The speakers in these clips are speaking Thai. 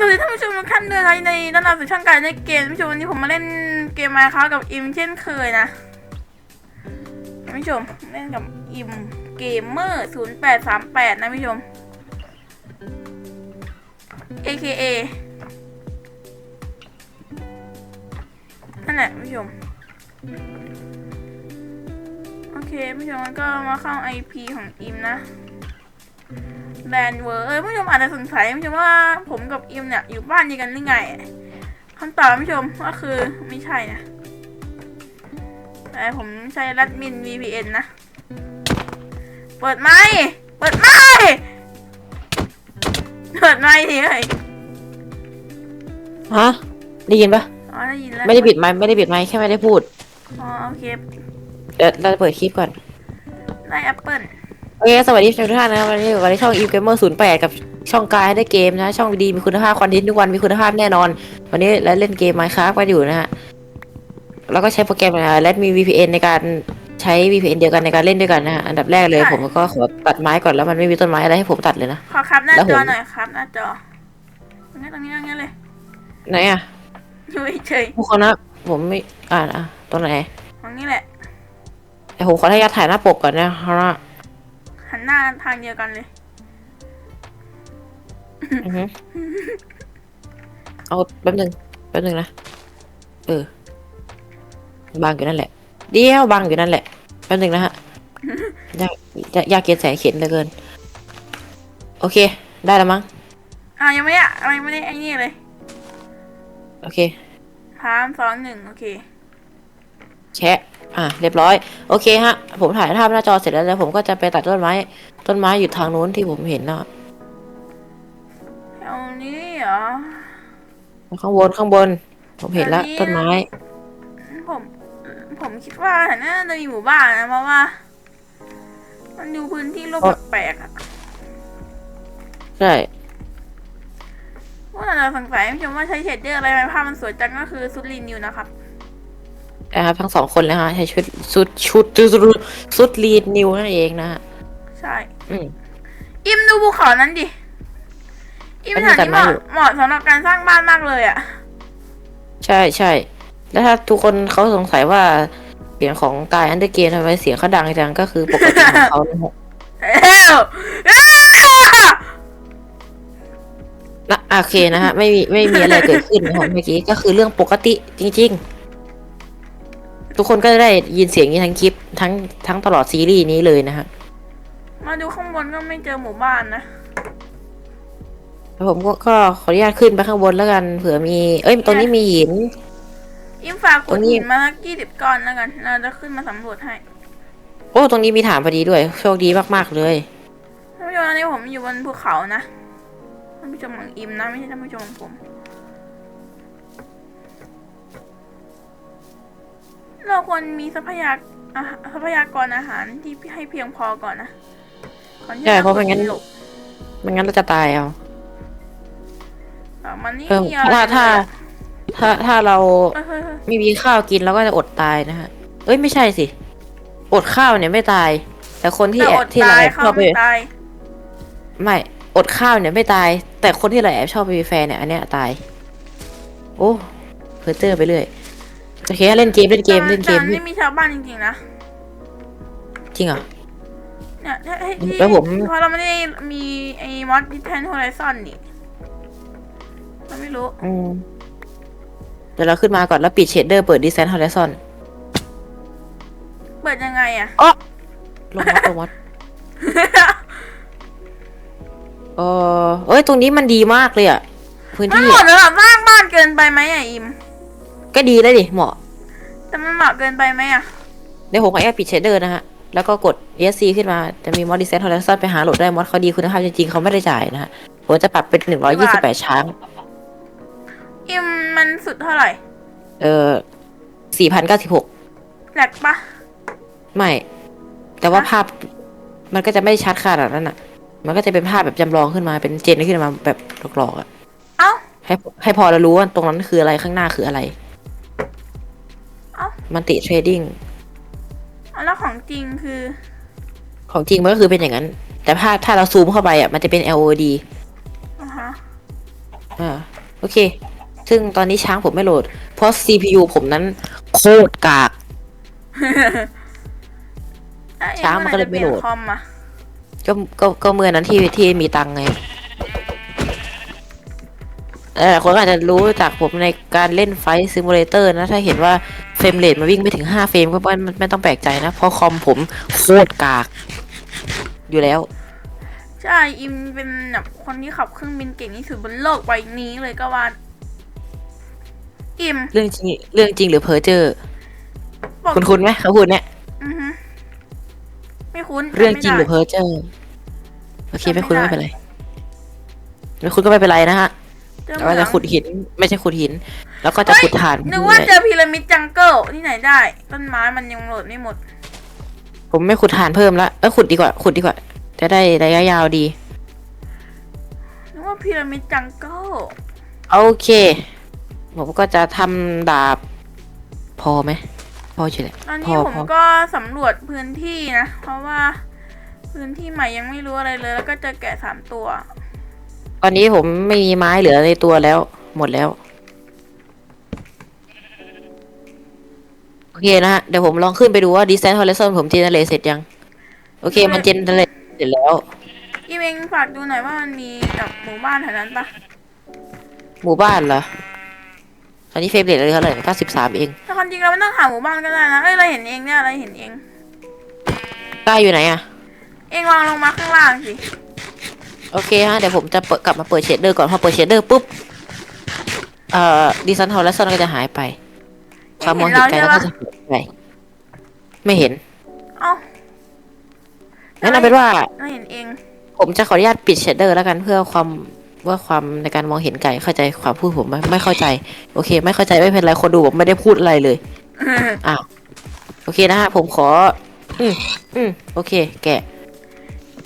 สวัสดีท่านผู้ชมทุกท่านด้วยนะในต้อนรับสู่ช่องการเล่นเกมท่านผู้ชมวันนี้ผมมาเล่นเกมมาค้ากับอิมเช่นเคยนะท่านผู้ชมเล่นกับอิมเกมเมอร์ศูนย์แปดสามแปดนะท่านผู้ชม AKA นั่นแหละท่านผู้ชมโอเคท่านผู้ชมมันก็มาเข้า IP ของอิมนะ แบรนด์เวอร์เออผู้ชมอาจจะสงสัยผู้ชมว่าผมกับอิมเนี่ยอยู่บ้านเดียวกันหรือไงคำตอบผู้ชมก็คือไม่ใช่นะแต่ผมใช้รัดมิน VPN นะ เปิดไมค์เปิดไมค์เปิดไมค์ทีเฮ้ยฮะได้ยินปะอ๋อได้ยินแล้วไม่ได้ปิดไมค์ไม่ได้ปิดไมค์แค่ไม่ได้พูดอ๋อโอเคเดี๋ยวเราจะเปิดคลิปก่อนได้แอปเปิลโอ เคสวัสดีทุกท่านนะครับวันนี้วันนี้ช่อง e g a m e r 0 8กับช่องกายได้เกมนะ ช่องดีมีคุณภาพคอนเทนต์ทุกวันมีคุณภาพแน่นอน วันนี้เราเล่นเกม Minecraft กันอยู่นะฮะแล้วก็ใช้โปรแกรมอะไรและมี VPN ในการใช้ VPN เดียวกันในการเล่นด้วยกันนะฮะอันดับแรกเลย ผมก็ขอตัดไม้ก่อนแล้วมันไม่มีต้นไม้อะไรให้ผมตัดเลยนะขอครับหน้าแล้วจผมอหน่อยครับหน้าจอตรงนี้ตรงนี้ตรงนี้เลยไหนอะอยู่เฉยทุกคนนะผมไม่อ่านอะตรงไหนๆตรงนี้แหละแต่ผมขออนุญาตถ่ายหน้าปกก่อนนะเพราะว่า หันหน้าทางเดียวกันเลย อือฮึเอาแป๊บหนึงแป๊บหนึงนะ เออบางอยู่นั่นแหละ เดียวบางอยู่นั่นแหละแป๊บหนึงนะฮะ ยากยากยากเกียนแสนเข็นเหลือเกิน โอเค ได้แล้วมั้ง อะยังไม่ได้อะไรไม่ได้ไอ้นี่เลยโอเค สามสองหนึ่งโอเค แชะ อะ เรียบร้อย โอเคฮะ ผมถ่ายภาพหน้าจอเสร็จแล้วแล้วผมก็จะไปตัดต้นไม้ ต้นไม้อยู่ทางนู้นที่ผมเห็นนะแถวนี้เหรอ ข้างบนข้างบน ผมเห็นแล้วอันนี้ต้นไม้ ผม ผมคิดว่าแถวนั้นน่าจะมีหมู่บ้านนะเพราะว่า มันดูพื้นที่โลกอ๋อแปลกๆอะใช่ว่าเราสงสัยไม่ชมว่าใช้เชดเดอร์อะไรไหมภาพมันสวยจังก็คือซุดลินนิวนะครับ นะครับ ทั้งสองคนเลยฮะใช้ชุดชุดชุดชุดชุดลีดนิวนั่นเองนะฮะใช่ อืม อิมดูภูเขานั้นดิ อิมมันแถมีวแต่นี้เหมาะเหมาะสำหรับการสร้างบ้านมากเลยอะ ใช่ใช่ แล้วถ้าทุกคนเขาสงสัยว่าเสียงของกายอันเดอร์เกมทำไมเสียงเขาดังจังก็คือปกติของเขานะฮะเอ้วเอ้วนะโอเคนะฮะไม่มีไม่มีอะไรเกิดขึ้นนะครับเมื่อกี้ก็คือเรื่องปกติจริง ๆ ทุกคนก็ได้ยินเสียงนี้ทั้งคลิปทั้งทั้งตลอดซีรีส์นี้เลยนะฮะมาดูข้างบนก็ไม่เจอหมู่บ้านนะแล้วผมก็ก็ขออนุญาตขึ้นไปข้างบนแล้วกันเผื่อมี เอ้ยตรงนี้มีหิน อิมฝากขุตรดงนี้หินมาสักยี่สิบก้อนแล้วกันเราจะขึ้นมาสำรวจให้โอ้ตรงนี้มีฐานพอดีด้วย โชคดีมากๆเลยท่านผู้ชมตอนนี้ผมอยู่บนภูเขานะท่านผู้ชมของอิมนะไม่ใช่ท่านผู้ชมของผม เราควรมีทรัพยากอาหารทรัพยากรอาหารที่ให้เพียงพอก่อนนะก่อนที่ใช่เพราะไม่งั้นจหลบไม่งั้นเราจะตายเอาอะมันนี่เพิ่มมีอะไรถ้าถ้าเลยอะถ้าถ้าเราเฮ้ยเฮ้ยเฮ้ยไม่มีข้าวกินเราก็จะอดตายนะฮะ เอ้ยไม่ใช่สิ อดข้าวเนี่ยไม่ตาย แต่คนที่แต่แออบดที่เราตายแอบเข้าชอบไปไม่ตายไม่อดข้าวเนี่ยไม่ตาย แต่คนที่เราแอบชอบไปมีแฟนเนี่ยอันเนี้ยตาย โอ้เพอเจอร์ไปเรื่อย โอเคเล่นเกมเล่นเกมเล่นเกม แต่ไม่มีชาวบ้านจริงๆนะ จริงเหรอ เนี่ยที่ที่ที่แล้วผม เพราะเราไม่ได้มีไอ้มอสดิแทนโฮไรซอนนี่เราไม่รู้ อืมเดี๋ยวเราขึ้นมาก่อนแล้วปิดเชดเดอร์เปิดดีเซนฮอลเลซอนเปิดยังไงอะลงมัดลงมัดเออเอ้ย ตรงนี้มันดีมากเลยอะพื้นมันที่เหมาะอะ สำหรับสร้างบ้านเกินไปไหมอะอิม ก็ดีเลยดิเหมาะ แต่มันเหมาะเกินไปไหมอะเดี๋ยวผมขอแอดปิดเชดเดอร์นะฮะ แล้วก็กด ESC ขึ้นมา จะมีมอดดิเซนฮอลเลซอนไปหาโหลดได้มอดเขาดีคุณภาพจริงๆเขาไม่ได้จ่ายนะฮะ ผมจะปรับเป็นหนึ่งร้อยยี่สิบแปดช้าง อิมมันสุดเท่าไหร่ เออสี่พันเก้าสิบหกแหลกปะไม่ แต่ว่าฮะภาพมันก็จะไม่ชัดขนาดนั้นอะ มันก็จะเป็นภาพแบบจำลองขึ้นมาเป็นเจนขึ้นมาแบบหลอกๆอะ เอ้า ให้ให้พอเรารู้ว่าตรงนั้นคืออะไรข้างหน้าคืออะไรเอ้า มันติเทรดดิ้งเอาแล้วของจริงคือ ของจริงมันก็คือเป็นอย่างนั้น แต่ภาพถ้าเราซูมเข้าไปอะมันจะเป็น LOD อ่าฮะอ่าโอเค ซึ่งตอนนี้ช้างผมไม่โหลด เพราะ CPU ผมนั้นโคตรกากเอ้ยช้ามันก็เลยไม่โหลดอคอมอะก็ก็ก็เมื่อนั้นที่ที่มีตังค์ไง หลายๆคนก็อาจจะรู้จากผมในการเล่นไฟซิมูเลเตอร์นะ ถ้าเห็นว่าเฟรมเรทมันวิ่งไม่ถึง 5 เฟรมก็ไม่ไม่ต้องแปลกใจนะ เพราะคอมผมโคตรกาก อยู่แล้ว ใช่ อิมเป็นแบบคนที่ขับเครื่องบินเก่งที่สุดบนโลกใบนี้เลยก็ว่า อิม เรื่องจริงเรื่องจริงหรือเพอเจอร์บอกคุณคุณไหมเขาพูดเนี่ยอือฮึไม่คุ้นเรื่องจริงหรือจำเพไม่ได้อเจอร์โอเคจำไม่ไม่คุ้นได้ไม่เป็นไรไม่คุ้นก็ไม่เป็นไรนะฮะเจอ แล้วก็จะขุดหิน ไม่ใช่ขุดหิน แล้วก็จะเฮ้ยขุดถ่านนึกว่าเจอพีระมิดจังเกิลที่ไหนได้ ต้นไม้มันยังโหลดไม่หมด ผมไม่ขุดถ่านเพิ่มละเออขุดดีกว่า ขุดดีกว่า จะได้ระยะยาวดีนึกว่าพีระมิดจังเกิลโอเคผมก็จะทำดาบ พอไหมพอใช่แหละตอนพนี้อผมพอก็สำรวจพื้นที่นะ เพราะว่าพื้นที่ใหม่ยังไม่รู้อะไรเลย แล้วก็เจอแกะสามตัว ตอนนี้ผมไม่มีไม้เหลือในตัวแล้ว หมดแล้ว โอเคนะฮะ เดี๋ยวผมลองขึ้นไปดูว่า Descent Horizon ผมเจเนเรตเสร็จยัง โอเคมันเจเนเรตเสร็จแล้ว อีเมงฝากดูหน่อยว่ามันมีแบบหมู่บ้านแถวนั้นปะหมู่บ้านเหรอ ตอนนี้เฟรมเรทอะไรเท่าไหร่เก้าสิบสามเองแต่ความจริงเราไม่ต้องหาหมู่บ้านก็ได้นะเอ้ยเราเห็นเองเนี่ยเราเห็นเองกล้าอยู่ไหนอะเองวางลงมาข้างล่างสิ โอเคฮะเดี๋ยวผมจะเปิดกลับมาเปิดเชดเดอร์ก่อนพอเปิดเชดเดอร์ปุ๊บเอ่อดิซันทอร์และซอนก็จะหายไปความมองเห็นไกลแล้วก็จะหายไปไม่เห็นเอ้างั้นเอาเป็นว่าเราเห็นเอง ผมจะขออนุญาตปิดเชดเดอร์แล้วกันเพื่อความว่าความในการมองเห็นไกลเข้าใจความพูดผมไหมไม่เข้าใจ โอเค ไม่เข้าใจไม่เป็นไรคนดูผมไม่ได้พูดอะไรเลยอ้าวโอเคนะฮะผมขอ อืมอืมโอเค แกะ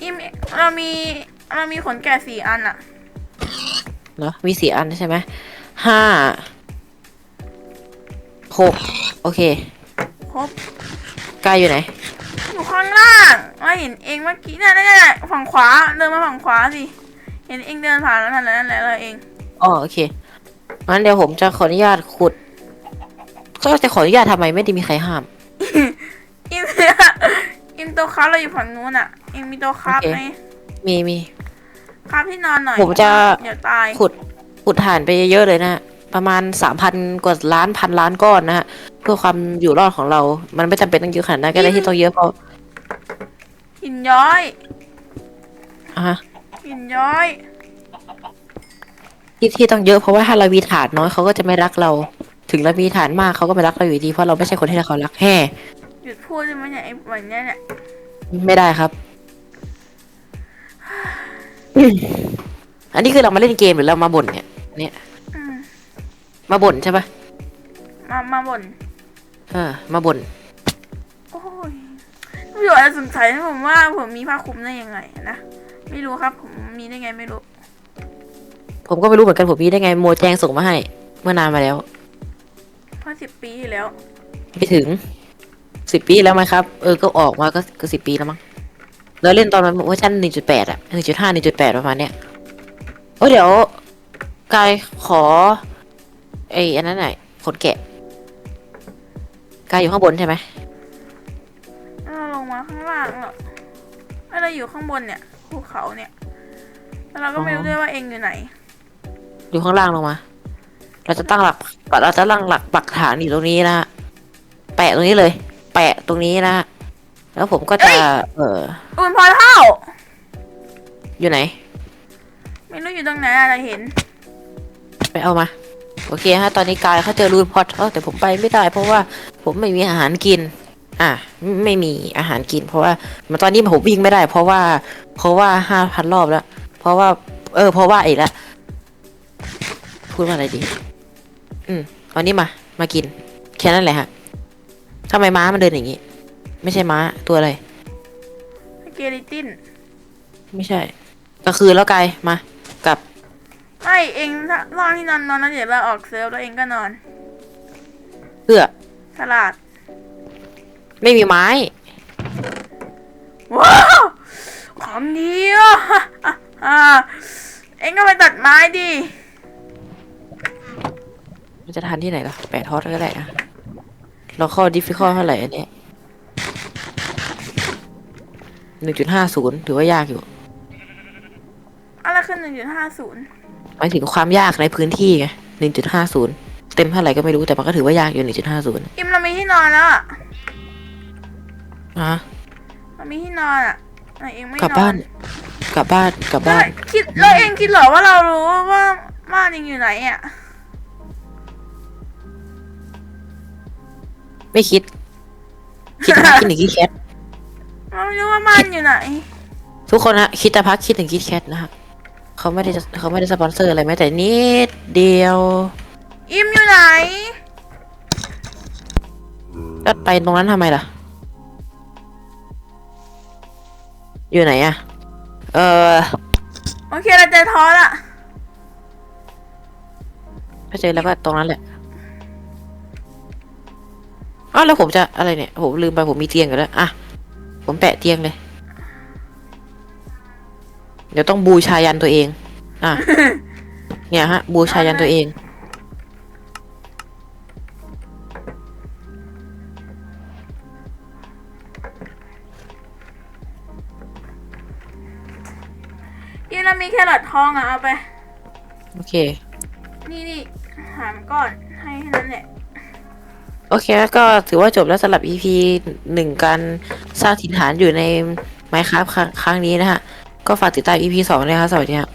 อีเมเรามี เรามีขนแกะสี่อันอะเนาะมีสี่อันใช่ไหมห้าหกโอเคครบกายอยู่ไหน อยู่ข้างล่างเราเห็นเองเมื่อกี้เนี่ยเนี่ยเนี่ยฝั่งขวาเดินมาฝั่งขวาสิ เห็นเองเดินผ่านแล้วนั่นแหละนั่นแหละเราเองอ๋อโอเคงั้นเดี๋ยวผมจะขออนุญาตขุดก็จะขออนุญาตทำไมไม่ได้มีใครห้าม อิมอิมตัวคราฟเราอยู่ฝั่งนู้นอะเองมีตัวคราฟโอเคไหมมีมี คราฟที่นอนหน่อยผมจะ เดี๋ยวตายขุดขุดถ่านไปเยอะๆเลยนะประมาณสามพันกว่าล้านพันล้านก้อนนะฮะเพื่อความอยู่รอดของเรา มันไม่จำเป็นต้องเยอะขนาดนั้นก็ได้ที่ต้องเยอะเพราะหินย้อยอะฮะหินย้อย ที่ที่ต้องเยอะเพราะว่าถ้าเรามีฐานน้อยเขาก็จะไม่รักเรา ถึงเรามีฐานมากเขาก็ไม่รักเราอยู่ดีเพราะเราไม่ใช่คนที่เขารักแฮ่หยุดพูดได้ไหมเนี่ยไอ้วันเนี้ยเนี่ยไม่ได้ครับ อืมอันนี้คือเรามาเล่นเกมหรือเรามาบ่นเนี่ย เนี่ย อืมมาบ่นใช่ปะมามาบ่นเออ มาบ่น โอ้ยพี่อาจจะสงสัยนะผมว่าผมมีผ้าคลุมได้ยังไงนะไม่รู้ครับ ผมมีได้ไงไม่รู้ ผมก็ไม่รู้เหมือนกันผมมีได้ไงโมแจงส่งมาให้ เมื่อนานมาแล้ว เพราะสิบปีที่แล้ว ไม่ถึงสิบปีแล้วไหมครับ เออ ก็ออกมาก็ก็สิบปีแล้วมั้ง เราเล่นตอนมันเวอร์ชันหนึ่งจุดแปดอะหนึ่งจุดห้าหนึ่งจุดแปดประมาณเนี้ยโอ้เดี๋ยวกายขอไอ้อันนั้นไหนขนแกะกายอยู่ข้างบนใช่ไหมแล้วเราลงมาข้างล่างเหรอแล้วเราอยู่ข้างบนเนี่ยภูเขาเนี่ยแล้วเราก็ไม่รู้ด้วยว่าเองอยู่ไหน อยู่ข้างล่างลงมา เราจะตั้งหลักเราจะตั้งหลักปักฐานอยู่ตรงนี้นะฮะแปะตรงนี้เลย แปะตรงนี้นะฮะ แล้วผมก็จะเอออุ่นพอเท่า อยู่ไหน ไม่รู้อยู่ตรงไหนอะไรเห็น ไปเอามา โอเคฮะ ตอนนี้กายเขาเจอรูนพอตแต่ผมไปไม่ได้เพราะว่าผมไม่มีอาหารกิน อะ ไม่ไม่มีอาหารกิน เพราะว่ามันตอนนี้ผมวิ่งไม่ได้ เพราะว่า เพราะว่าห้าพันรอบแล้ว เพราะว่า เออ เพราะว่าอีกแล้วพูดว่าอะไรดี อืมเอานี้มา มากิน แค่นั้นแหละฮะทำไมม้ามันเดินอย่างนี้ ไม่ใช่ม้าตัวอะไรเกลิตินไม่ใช่ก็คือแล้วกายมากลับไม่เองถ้าร่างที่นอนนอนแล้วเดี๋ยวเราออกเซิร์ฟแล้วเองก็นอน เพื่อสลัดไม่มีไม้ ว้าวของดีอะอะเองก็ไปตัดไม้ดิมันจะทันที่ไหนล่ะแปดทอดก็ได้อะเราเข้าดิฟฟิคอลเท่าไหร่อันเนี้ หนึ่งจุดห้าศูนย์ถือว่ายากอยู่อะไรคือหนึ่งจุดห้าศูนย์หมายถึงความยากในพื้นที่ไงหนึ่งจุดห้าศูนย์เต็มเท่าไหร่ก็ไม่รู้แต่มันก็ถือว่ายากอยู่หนึ่งจุดห้าศูนย์อิมเรามีที่นอนแล้วอะอะเรามีที่นอนอะไหนเองไม่นอนกลับบ้าน กลับบ้านกลับแล้วบ้านคิดเราเองคิดเหรอว่าเรารู้ว่าบ้านเองอยู่ไหนอะไม่คิด คิดแต่พักคิดถึงคิดแคท เราไม่รู้ว่าบ้านอยู่ไหน ทุกคนนะคิดแต่พักคิดถึงคิดแคทนะฮะเขาไม่ได้จะเขาไม่ได้สปอนเซอร์อะไรแม้แต่นิดเดียวอิมอยู่ไหนแล้วไปตรงนั้นทำไมล่ะ อยู่ไหนอะเออโอเคเราเจอทอสอะถ้าเจอแล้วก็ตรงนั้นแหละอ้าวแล้วผมจะอะไรเนี่ยผมลืมไปผมมีเตียงอยู่แล้วอะ ผมแปะเตียงเลย เดี๋ยวต้องบูชายันตัวเอง อะ เนี่ยฮะ บูชายันตัวเองอิมเรามีแครอททองอะเอาไป โอเค นี่นี่หามก่อนให้แค่นั้นแหละ โอเคแล้วก็ถือว่าจบแล้วสำหรับ EP หนึ่งการ สร้างถิ่นฐานอยู่ในไมค์ครับครั้งนี้นะฮะ ก็ฝากติดตาม EP สองด้วยครับสวัสดีครับ